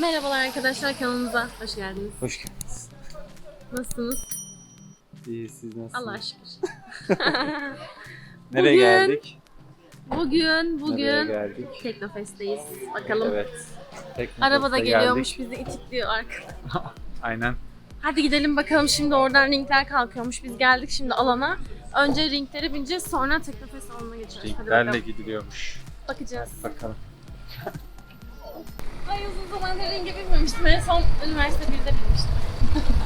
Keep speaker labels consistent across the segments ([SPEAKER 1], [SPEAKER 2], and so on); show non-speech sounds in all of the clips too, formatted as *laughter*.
[SPEAKER 1] Merhabalar arkadaşlar kanalımıza hoş geldiniz.
[SPEAKER 2] Hoş geldiniz.
[SPEAKER 1] Nasılsınız?
[SPEAKER 2] İyi siz nasılsınız?
[SPEAKER 1] Allah'a şükür. *laughs*
[SPEAKER 2] Nereye
[SPEAKER 1] Bugün-
[SPEAKER 2] geldik?
[SPEAKER 1] Bugün
[SPEAKER 2] Nereye
[SPEAKER 1] bugün
[SPEAKER 2] geldik?
[SPEAKER 1] Teknofest'teyiz. Bakalım.
[SPEAKER 2] Evet. Teknofest'e
[SPEAKER 1] Arabada
[SPEAKER 2] geldik.
[SPEAKER 1] geliyormuş bizi itikliyor arkada. *laughs*
[SPEAKER 2] Aynen.
[SPEAKER 1] Hadi gidelim bakalım şimdi oradan ringler kalkıyormuş. Biz geldik şimdi alana. Önce ringlere bineceğiz sonra Teknofest alanına geçeceğiz. Hadi
[SPEAKER 2] Linklerle
[SPEAKER 1] bakalım.
[SPEAKER 2] gidiliyormuş.
[SPEAKER 1] Bakacağız.
[SPEAKER 2] Bakalım.
[SPEAKER 1] Ay uzun zamandır ringe binmemiştim. En son üniversite 1'de binmiştim.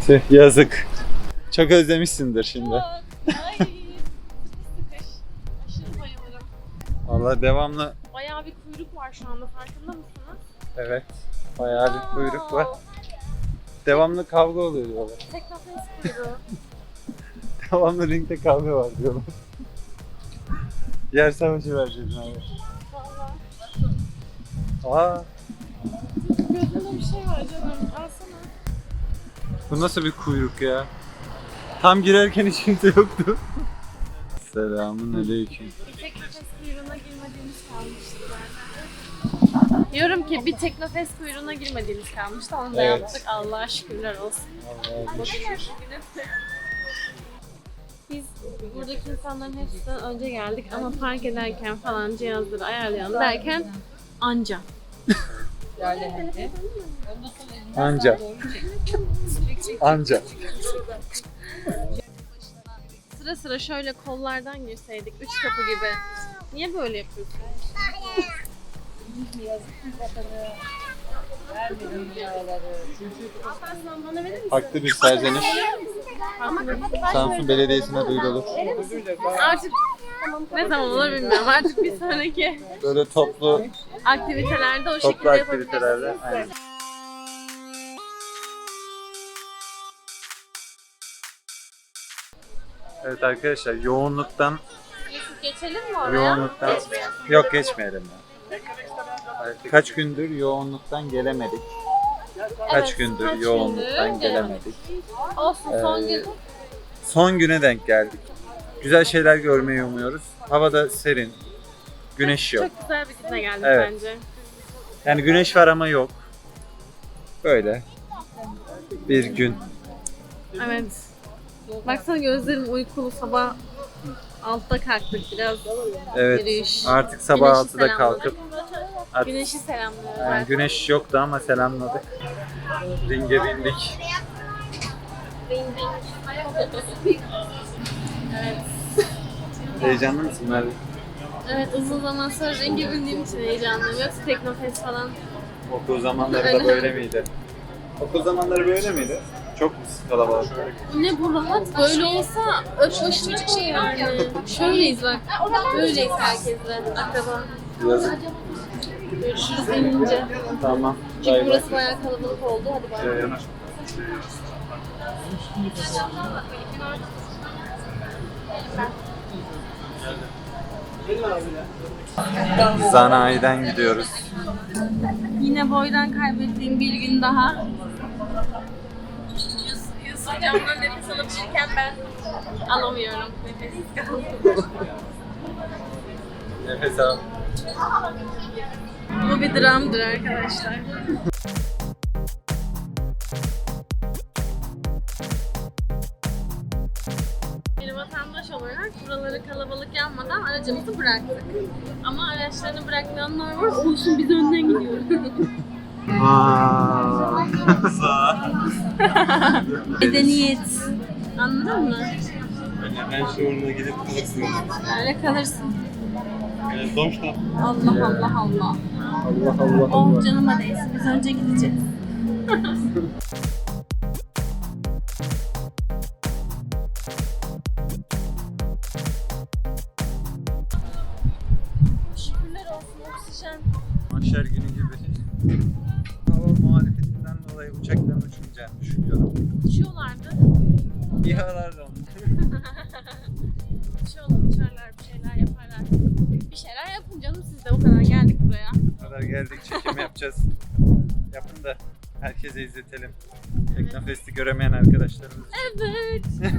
[SPEAKER 2] Tüh yazık. Çok özlemişsindir şimdi.
[SPEAKER 1] Ay sıkış. Aşırı bayılırım.
[SPEAKER 2] Valla devamlı
[SPEAKER 1] Bayağı bir kuyruk var şu anda farkında mısınız?
[SPEAKER 2] evet. Bayağı bir kuyruk var. Devamlı kavga oluyor diyorlar. *laughs*
[SPEAKER 1] Teknofest kuyruğu.
[SPEAKER 2] Devamlı ringde kavga var diyorlar. Yer savaşı vereceğiz abi.
[SPEAKER 1] Valla.
[SPEAKER 2] Aa,
[SPEAKER 1] Gözümde bir şey var canım. Alsana.
[SPEAKER 2] bu nasıl bir kuyruk ya? Tam girerken hiç kimse yoktu. Selamun aleyküm.
[SPEAKER 1] Bir Teknofest kuyruğuna girmediğimiz kalmıştı zaten. Diyorum ki bir Teknofest kuyruğuna girmediğimiz kalmıştı. Onu da
[SPEAKER 2] Evet.
[SPEAKER 1] yaptık. Allah'a şükürler olsun.
[SPEAKER 2] Allah'a şükür.
[SPEAKER 1] Biz buradaki insanların hepsinden önce geldik ama park ederken falan cihazları ayarlayalım derken anca.
[SPEAKER 2] Anca. Anca.
[SPEAKER 1] Sıra sıra şöyle kollardan girseydik. Üç kapı gibi. Niye böyle yapıyorsun? Alparslan bana verir misin?
[SPEAKER 2] Haklı bir serzeniş. Samsun Belediyesi'ne duyurulur.
[SPEAKER 1] Artık ne zaman olur bilmiyorum. Artık bir sonraki
[SPEAKER 2] Böyle toplu
[SPEAKER 1] aktivitelerde o
[SPEAKER 2] toplu
[SPEAKER 1] şekilde
[SPEAKER 2] aktivitelerde.
[SPEAKER 1] yapabilirsiniz.
[SPEAKER 2] Aynen. Evet arkadaşlar yoğunluktan
[SPEAKER 1] Geçelim mi oraya?
[SPEAKER 2] yoğunluktan yok geçmeyelim ya. Kaç gündür yoğunluktan gelemedik. Kaç
[SPEAKER 1] Evet,
[SPEAKER 2] gündür
[SPEAKER 1] kaç
[SPEAKER 2] yoğunluktan
[SPEAKER 1] gündür
[SPEAKER 2] gelemedik.
[SPEAKER 1] Olsun son
[SPEAKER 2] Ee,
[SPEAKER 1] gün.
[SPEAKER 2] Son güne denk geldik. Güzel şeyler görmeyi umuyoruz. Havada serin. Güneş yok.
[SPEAKER 1] Çok güzel bir güne geldik
[SPEAKER 2] Evet.
[SPEAKER 1] bence.
[SPEAKER 2] Yani güneş var ama yok. Böyle bir gün.
[SPEAKER 1] Evet. Baksana gözlerim uykulu sabah altta kalktık biraz.
[SPEAKER 2] Evet.
[SPEAKER 1] Yürüyüş.
[SPEAKER 2] Artık sabah
[SPEAKER 1] Güneşi
[SPEAKER 2] 6'da
[SPEAKER 1] selamladık.
[SPEAKER 2] kalkıp artık
[SPEAKER 1] Güneşi selamlıyoruz.
[SPEAKER 2] yani
[SPEAKER 1] artık.
[SPEAKER 2] güneş yoktu ama selamladık. Ringe bindik.
[SPEAKER 1] Evet.
[SPEAKER 2] Heyecanlı mısın Merve?
[SPEAKER 1] Evet uzun zaman sonra ringe bindiğim için heyecanlıyım. Yoksa Teknofest falan.
[SPEAKER 2] Okul zamanları da böyle miydi? Okul zamanları böyle miydi? Çok kalabalık.
[SPEAKER 1] Ne bu rahat böyle olsa öp başına koy yani. Şöyleyiz bak. Böyleyiz herkesle. Akraba.
[SPEAKER 2] Yazık.
[SPEAKER 1] Görüşürüz inince.
[SPEAKER 2] Tamam.
[SPEAKER 1] Çünkü
[SPEAKER 2] Bay bay.
[SPEAKER 1] burası bayağı kalabalık oldu. Hadi bay bay.
[SPEAKER 2] Ee, Zanayiden gidiyoruz.
[SPEAKER 1] Yine boydan kaybettiğim bir gün daha. Yus- Yusuf camdan nefes alabilirken ben alamıyorum. Nefes.
[SPEAKER 2] Nefes al.
[SPEAKER 1] Bu bir dramdır arkadaşlar. Bir vatandaş olarak buraları kalabalık yanmadan aracımızı bıraktık. Ama araçlarını bırakmayanlar var. Olsun biz önden gidiyoruz. *laughs* Medeniyet. Anladın mı?
[SPEAKER 2] Hemen şuruna gidip kalırsın.
[SPEAKER 1] Öyle kalırsın.
[SPEAKER 2] Yani Doğuştan.
[SPEAKER 1] Allah Allah Allah.
[SPEAKER 2] Allah Allah
[SPEAKER 1] Oh canıma değsin. Biz önce gideceğiz. *laughs*
[SPEAKER 2] Hava muhalefetinden dolayı uçakların uçmayacağını düşünüyorum.
[SPEAKER 1] Uçuyorlardı.
[SPEAKER 2] İHA'larla. *laughs*
[SPEAKER 1] Uçuyorlar, uçarlar, bir şeyler yaparlar. Bir şeyler yapın canım siz de o kadar geldik buraya.
[SPEAKER 2] Bu kadar geldik çekim yapacağız. Yapın da herkese izletelim. Teknofest'i göremeyen arkadaşlarımız.
[SPEAKER 1] Evet. *laughs*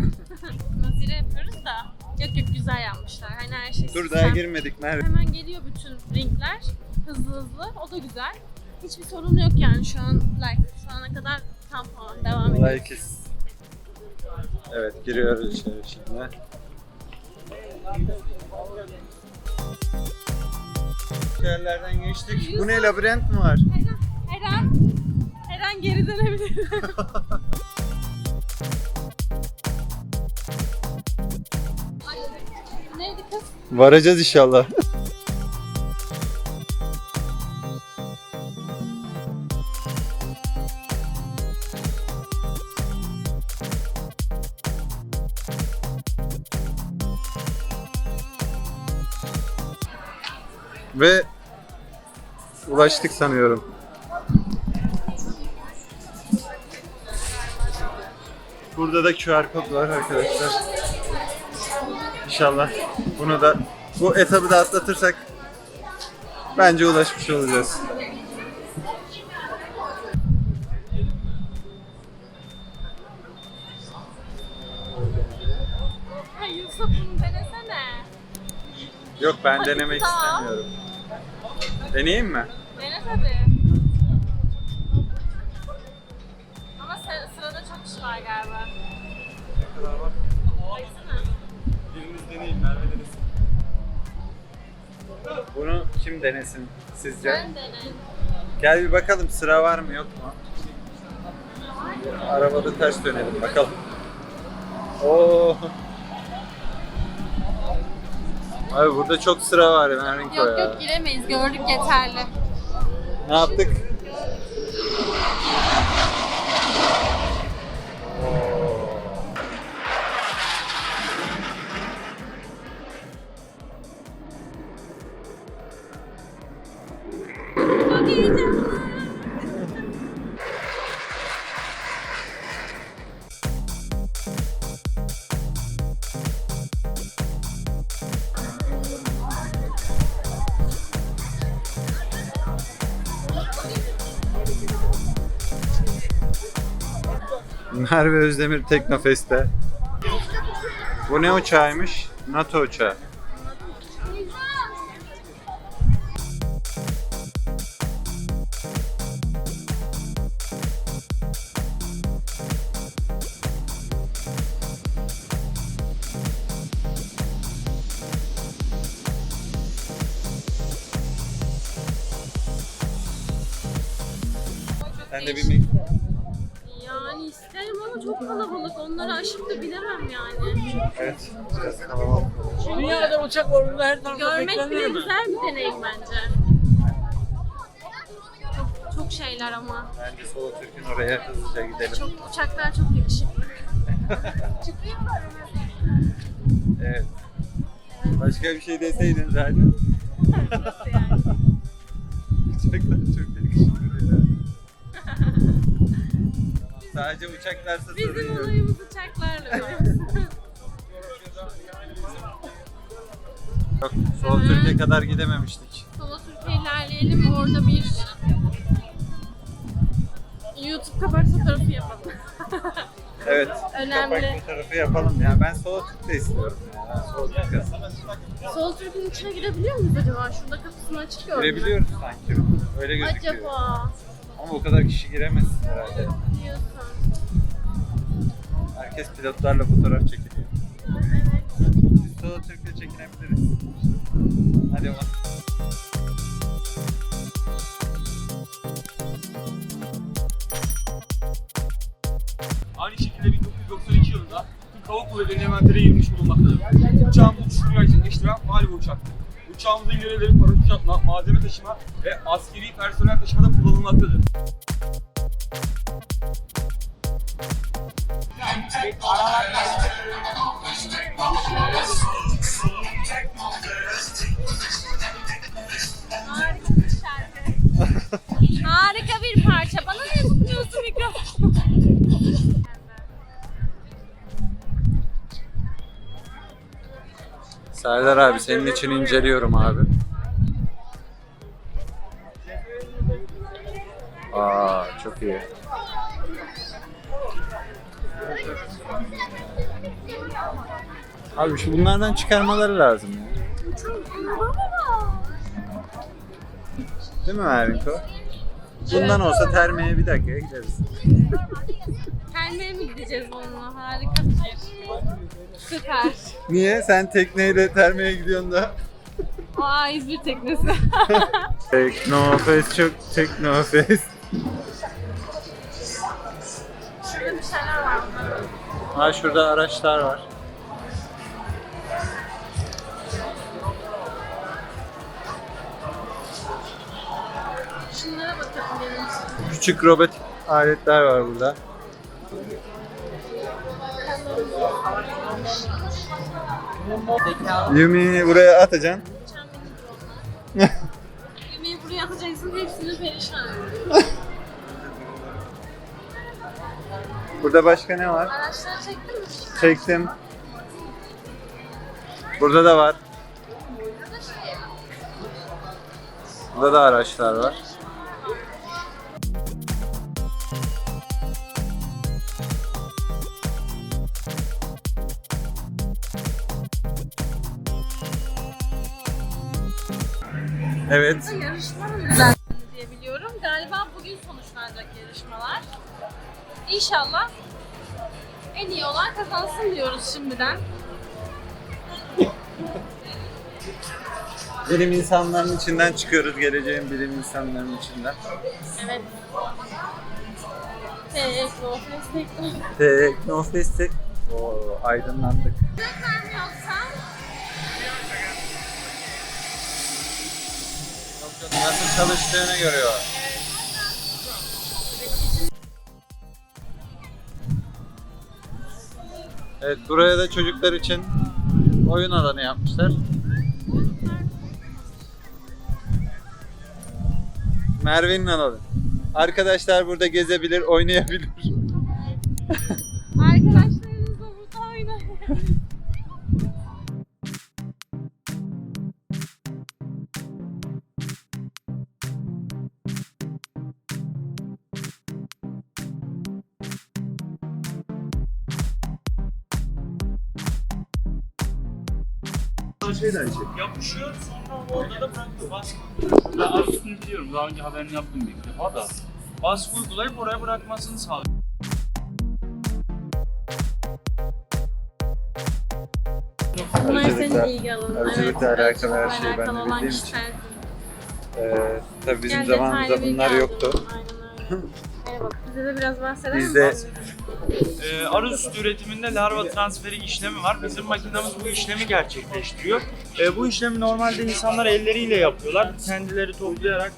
[SPEAKER 1] Nazire yapıyoruz da. Yok yok güzel yapmışlar. Hani her şey
[SPEAKER 2] Dur
[SPEAKER 1] sistem.
[SPEAKER 2] daha girmedik Merve.
[SPEAKER 1] Hemen geliyor bütün ringler. Hızlı hızlı. O da güzel. Hiçbir sorun yok yani şu an like şu ana kadar tam puan devam ediyor.
[SPEAKER 2] Like is... Evet giriyoruz içeri şimdi. Yerlerden geçtik. Bu ne labirent mi var?
[SPEAKER 1] An, her an geri dönebilirim. *laughs* Ay, Neydi kız?
[SPEAKER 2] Varacağız inşallah. Ulaştık sanıyorum. Burada da QR kod var arkadaşlar. İnşallah bunu da bu etabı da atlatırsak bence ulaşmış olacağız.
[SPEAKER 1] Yusuf bunu denesene.
[SPEAKER 2] Yok ben
[SPEAKER 1] Hadi
[SPEAKER 2] denemek
[SPEAKER 1] tamam.
[SPEAKER 2] istemiyorum. Deneyeyim mi?
[SPEAKER 1] Tabii. Ama sı- sırada çok kişi var galiba. Baksana.
[SPEAKER 2] Biriniz deneyin, Merve denesin. Bunu kim denesin sizce?
[SPEAKER 1] Sen dene.
[SPEAKER 2] Gel bir bakalım sıra var mı yok mu? Arabada ters dönelim bakalım. Oo. Abi burada çok sıra var Merinko
[SPEAKER 1] Yok
[SPEAKER 2] ya.
[SPEAKER 1] yok giremeyiz. Gördük yeterli.
[SPEAKER 2] Ne yaptık? Merve Özdemir Teknofest'te. Bu ne uçağıymış? NATO uçağı. Sen de bir
[SPEAKER 1] Yani isterim ama çok kalabalık. Onları aşıp da bilemem yani.
[SPEAKER 2] Evet, biraz kalabalık.
[SPEAKER 3] Dünyada uçak var burada her tarafta
[SPEAKER 1] Görmek bile
[SPEAKER 3] beklenir mi?
[SPEAKER 1] güzel bir deneyim bence. Çok, çok şeyler ama.
[SPEAKER 2] Bence Solo Türk'ün oraya hızlıca gidelim.
[SPEAKER 1] Çok uçaklar çok yakışıklı. *laughs*
[SPEAKER 2] Evet. Başka bir şey deseydin zaten.
[SPEAKER 1] Nasıl yani? *laughs*
[SPEAKER 2] Uçaklar çok Sadece uçaklarsa sorun
[SPEAKER 1] Bizim
[SPEAKER 2] yok.
[SPEAKER 1] olayımız uçaklarla *laughs* biliyor musun?
[SPEAKER 2] Yok, Solo Türkiye kadar gidememiştik.
[SPEAKER 1] Solo Türkiye ilerleyelim. Orada bir YouTube kapak fotoğrafı yapalım. *laughs*
[SPEAKER 2] Evet.
[SPEAKER 1] Önemli.
[SPEAKER 2] Kapak fotoğrafı yapalım ya. Ben Solo Türk de istiyorum ya. Ben Solo Türk
[SPEAKER 1] Solo Türk'ün içine girebiliyor muyuz acaba? Şurada kapısını açık gördüm.
[SPEAKER 2] Girebiliyoruz sanki. Öyle gözüküyor.
[SPEAKER 1] Acaba
[SPEAKER 2] Ama o kadar kişi giremez herhalde. Herkes pilotlarla fotoğraf çekiliyor.
[SPEAKER 1] Evet.
[SPEAKER 2] Biz Solo Türk'le çekinebiliriz. Hadi ama.
[SPEAKER 3] Aynı şekilde 1992 yılında Türk Hava Kuvvetleri'nin envantere girmiş bulunmaktadır. Uçağımızı uçuşunu gerçekleştiren hali bu uçaktır. Uçağımızın görevleri paraşüt atma, malzeme taşıma ve askeri personel taşımada kullanılmaktadır.
[SPEAKER 1] Harika
[SPEAKER 2] Serdar abi senin için inceliyorum abi. Aa çok iyi. Abi şu bunlardan çıkarmaları lazım ya. Değil mi Erinko? Bundan olsa termeye bir dakikaya gideriz.
[SPEAKER 1] Termeye mi gideceğiz onunla? Harika fikir. Süper.
[SPEAKER 2] Niye? Sen tekneyle termeye gidiyorsun da.
[SPEAKER 1] Aa İzmir teknesi. *laughs*
[SPEAKER 2] Teknofest çok teknofest.
[SPEAKER 1] Şurada bir şeyler var.
[SPEAKER 2] Ha şurada araçlar var.
[SPEAKER 1] Şunlara bakalım gelin.
[SPEAKER 2] Küçük robotik aletler var burada. Yumi buraya atacaksın.
[SPEAKER 1] Yemeği buraya atacaksın hepsini perişan. *laughs*
[SPEAKER 2] Burada başka ne var?
[SPEAKER 1] Araçları çektin mi?
[SPEAKER 2] Çektim. Burada da var. Burada da araçlar var. Evet.
[SPEAKER 1] Burada yarışma mı düzenlendi diye biliyorum. Galiba bugün sonuçlanacak yarışmalar. İnşallah en iyi olan kazansın diyoruz şimdiden. *laughs*
[SPEAKER 2] Bilim insanlarının içinden çıkıyoruz. Geleceğin bilim insanlarının içinden.
[SPEAKER 1] Evet. Teknofest, teknofest.
[SPEAKER 2] Teknofest'te Oo, aydınlandık.
[SPEAKER 1] Neden yoksa
[SPEAKER 2] Nasıl çalıştığını görüyor. Evet, buraya da çocuklar için oyun alanı yapmışlar. Merve'nin alanı. Arkadaşlar burada gezebilir, oynayabilir. *laughs*
[SPEAKER 3] Yapışıyor sonra orada da bırakıyor. Baskı. Ben aslında biliyorum. Daha önce haberini yaptım bir defa da. Baskı uygulayıp oraya bırakmasını sağlıyor.
[SPEAKER 1] Bunlar senin
[SPEAKER 2] Arıcılıkla-
[SPEAKER 1] ilgi alanın. evet.
[SPEAKER 2] alakalı her
[SPEAKER 1] Çok
[SPEAKER 2] şeyi ben de
[SPEAKER 1] alakalı olan
[SPEAKER 2] bildiğim için.
[SPEAKER 1] kişiler.
[SPEAKER 2] Ee, tabii bizim
[SPEAKER 1] Gel
[SPEAKER 2] zamanımızda
[SPEAKER 1] detaylı bilgi
[SPEAKER 2] bunlar yoktu.
[SPEAKER 1] Aynen öyle. *laughs* Bak bize de biraz bahseder
[SPEAKER 2] Biz de-
[SPEAKER 1] misin?
[SPEAKER 3] Ee, arı sütü üretiminde larva transferi işlemi var. Bizim makinamız bu işlemi gerçekleştiriyor. Ee, bu işlemi normalde insanlar elleriyle yapıyorlar. Kendileri toplayarak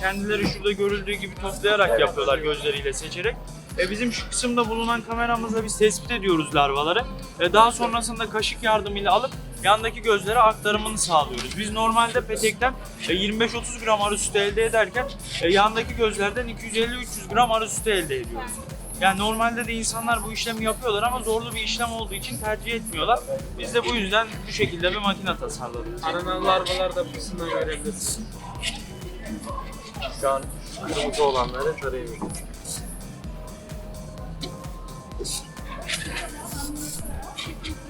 [SPEAKER 3] kendileri şurada görüldüğü gibi toplayarak yapıyorlar gözleriyle seçerek. E, bizim şu kısımda bulunan kameramızla biz tespit ediyoruz larvaları. E, daha sonrasında kaşık yardımıyla alıp yandaki gözlere aktarımını sağlıyoruz. Biz normalde petekten e, 25-30 gram arı sütü elde ederken e, yandaki gözlerden 250-300 gram arı sütü elde ediyoruz. Yani normalde de insanlar bu işlemi yapıyorlar ama zorlu bir işlem olduğu için tercih etmiyorlar. Biz de bu yüzden bu şekilde bir makine tasarladık.
[SPEAKER 4] Aranan larvalar da bu kısımdan görebilirsin. Şu an kırmızı olanları tarayabiliriz.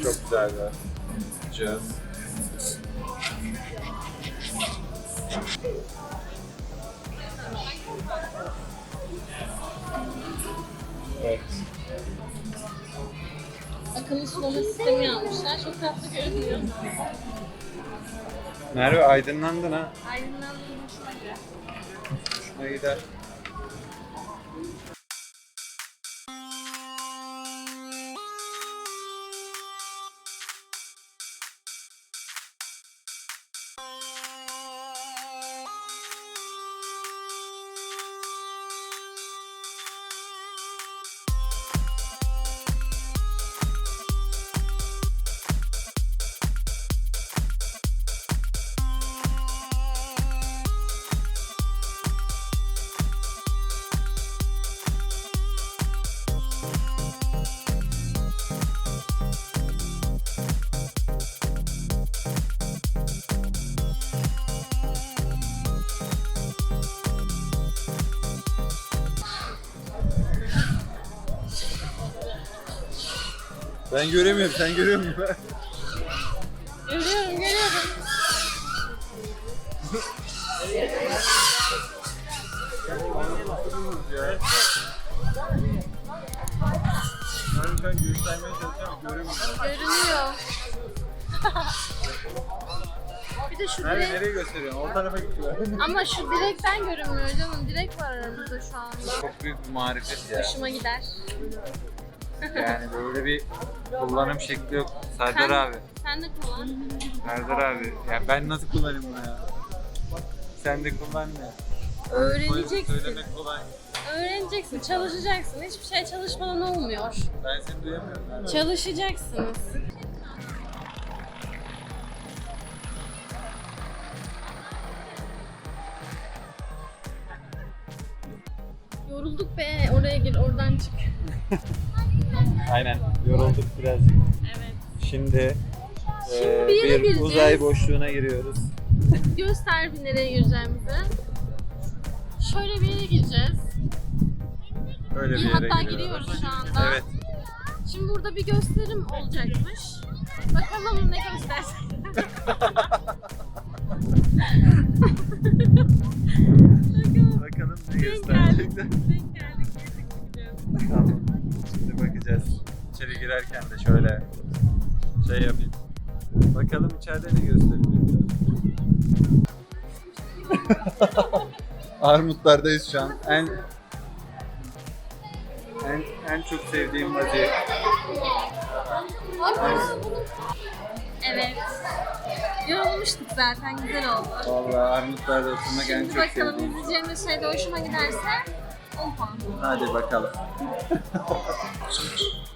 [SPEAKER 2] Çok güzel cihaz. Evet.
[SPEAKER 1] Akıllı sulama sistemi yapmışlar. Çok tatlı görünüyor.
[SPEAKER 2] Merve aydınlandın ha.
[SPEAKER 1] Aydınlandım hoşuma gidiyor.
[SPEAKER 2] Hoşuna gider. Ben göremiyorum, sen görüyor musun?
[SPEAKER 1] Görüyorum, görüyorum. Görünüyor. *laughs* bir de şu direk...
[SPEAKER 2] nereye gösteriyorsun? O tarafa gidiyor.
[SPEAKER 1] Ama şu direk direkten görünmüyor canım. Direk var aramızda şu anda.
[SPEAKER 2] Çok büyük bir marifet ya.
[SPEAKER 1] Hoşuma gider.
[SPEAKER 2] Yani böyle bir kullanım şekli yok. Serdar
[SPEAKER 1] Sen-
[SPEAKER 2] abi.
[SPEAKER 1] Sen de kullan.
[SPEAKER 2] Serdar abi. Ya ben nasıl kullanayım bunu ya? Sen de kullan ya.
[SPEAKER 1] Öğreneceksin.
[SPEAKER 2] Söylemek kolay.
[SPEAKER 1] Öğreneceksin, çalışacaksın. Hiçbir şey çalışmadan olmuyor.
[SPEAKER 2] Ben seni duyamıyorum. Ben
[SPEAKER 1] Çalışacaksınız. Yorulduk be. Oraya gir, oradan çık. *laughs*
[SPEAKER 2] Aynen. Yorulduk birazcık.
[SPEAKER 1] Evet.
[SPEAKER 2] Şimdi,
[SPEAKER 1] Şimdi
[SPEAKER 2] eee,
[SPEAKER 1] bir yere
[SPEAKER 2] bir
[SPEAKER 1] gireceğiz.
[SPEAKER 2] uzay boşluğuna giriyoruz.
[SPEAKER 1] Göster bir nereye gireceğimizi. Şöyle bir yere gireceğiz.
[SPEAKER 2] Öyle bir
[SPEAKER 1] İyi,
[SPEAKER 2] yere
[SPEAKER 1] hatta
[SPEAKER 2] giriyoruz.
[SPEAKER 1] giriyoruz şu anda.
[SPEAKER 2] Evet.
[SPEAKER 1] Şimdi burada bir gösterim olacakmış. Bakalım ne gösterecek. Bakalım.
[SPEAKER 2] Ne
[SPEAKER 1] Denk
[SPEAKER 2] gösterecekler.
[SPEAKER 1] geldik. Denk geldik. girdik, gideceğiz.
[SPEAKER 2] Tamam. Girerken de şöyle şey yapayım. Bakalım içeride ne gösterecekler. *laughs* Armutlardayız şu an. En en, en çok sevdiğim vaziyet.
[SPEAKER 1] Evet. Yorulmuştuk zaten. Güzel oldu.
[SPEAKER 2] Vallahi armutlarda oturmak en
[SPEAKER 1] Şimdi
[SPEAKER 2] çok
[SPEAKER 1] bakalım
[SPEAKER 2] sevdiğim.
[SPEAKER 1] izleyeceğimiz şey de hoşuma giderse 10 puan.
[SPEAKER 2] Hadi bakalım. *laughs*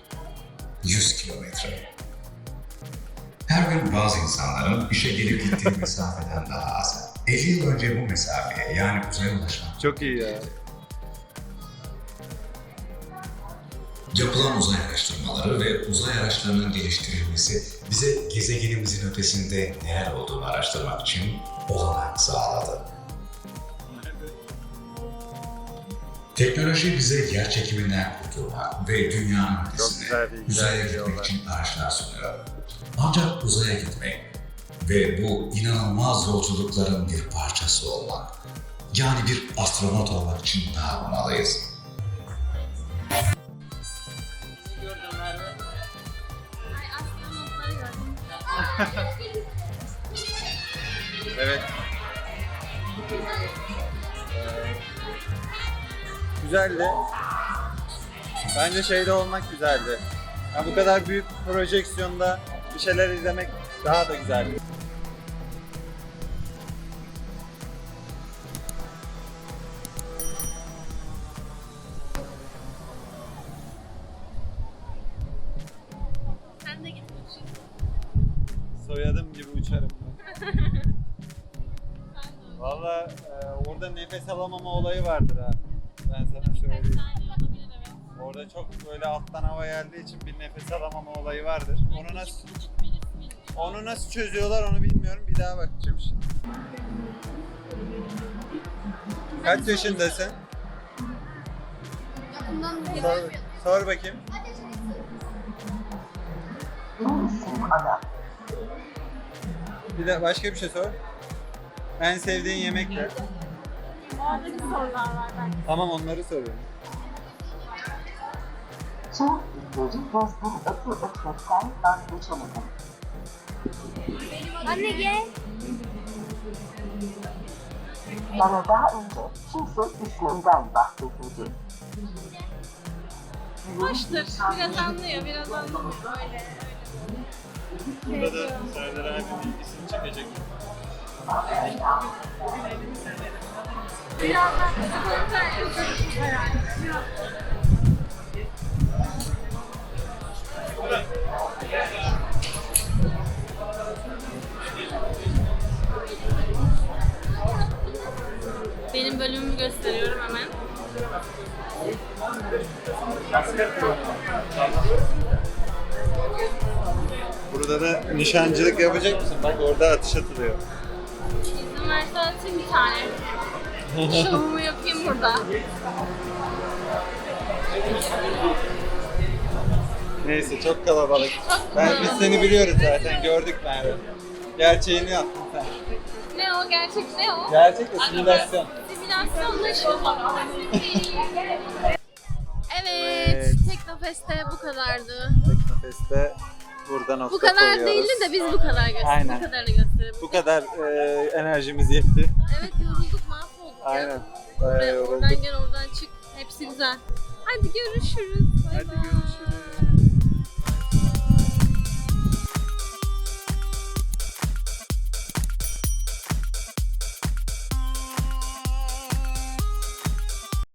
[SPEAKER 5] 100 kilometre. Her gün bazı insanların işe gelip gittiği *laughs* mesafeden daha az. 50 yıl önce bu mesafeye yani uzaya ulaşmak
[SPEAKER 2] Çok iyi ya.
[SPEAKER 5] Yapılan uzay araştırmaları ve uzay araçlarının geliştirilmesi bize gezegenimizin ötesinde neler olduğunu araştırmak için olanak sağladı. Teknoloji bize yer çekiminden kurtulmak ve dünyanın ötesine uzaya gitmek için araçlar sunuyor. Ancak uzaya gitmek ve bu inanılmaz yolculukların bir parçası olmak, yani bir astronot olmak için ne yapmalıyız?
[SPEAKER 2] Evet. Güzeldi. Bence şeyde olmak güzeldi. Ya bu kadar büyük projeksiyonda bir şeyler izlemek daha da güzeldi.
[SPEAKER 1] Sen de gitmişsin.
[SPEAKER 2] Soyadım gibi uçarım. *laughs* Valla e, orada nefes alamama olayı vardır ha. Çok böyle alttan hava geldiği için bir nefes alamama olayı vardır. Onu nasıl onu nasıl çözüyorlar onu bilmiyorum. Bir daha bakacağım şimdi. Kaç yaşındasın? Sor, sor bakayım. Bir de başka bir şey sor. En sevdiğin yemek ne?
[SPEAKER 1] Oradaki sorular var belki.
[SPEAKER 2] Tamam onları soruyorum.
[SPEAKER 6] Çok ileri gözleri öpü öpmekten vazgeçemedim.
[SPEAKER 1] Anne gel.
[SPEAKER 6] Bana daha önce kimse ismimden bahsetmedi.
[SPEAKER 1] Hoştur. Biraz anlıyor, biraz anlamıyor. Öyle, öyle.
[SPEAKER 2] Burada da Serdar abi bilgisini çekecek.
[SPEAKER 1] Birazdan sıkıntı herhalde. Benim bölümümü gösteriyorum hemen.
[SPEAKER 2] Burada da nişancılık yapacak mısın? Bak orada atış atılıyor.
[SPEAKER 1] İzin verse atayım bir tane. *laughs* Şovumu yapayım burada.
[SPEAKER 2] Neyse çok kalabalık.
[SPEAKER 1] Çok
[SPEAKER 2] Ben, biz seni biliyoruz zaten gördük Merve. Gerçeğini yaptın sen.
[SPEAKER 1] Ne o? Gerçek ne o?
[SPEAKER 2] Gerçek de simülasyon.
[SPEAKER 1] Evet,
[SPEAKER 2] Evet.
[SPEAKER 1] Teknofest Teknofest'te bu kadardı.
[SPEAKER 2] Teknofest'te burada nokta
[SPEAKER 1] Bu kadar
[SPEAKER 2] koyuyoruz.
[SPEAKER 1] değildi de biz bu kadar gösterelim.
[SPEAKER 2] Aynen.
[SPEAKER 1] Bu kadarını gösterelim.
[SPEAKER 2] Bu kadar e, enerjimiz yetti.
[SPEAKER 1] Evet yorulduk mahvolduk ya.
[SPEAKER 2] Aynen. Bayağı
[SPEAKER 1] Oraya,
[SPEAKER 2] yorulduk.
[SPEAKER 1] oradan gel oradan çık. Hepsi güzel. Hadi görüşürüz. Bay
[SPEAKER 2] Hadi
[SPEAKER 1] bay.
[SPEAKER 2] görüşürüz.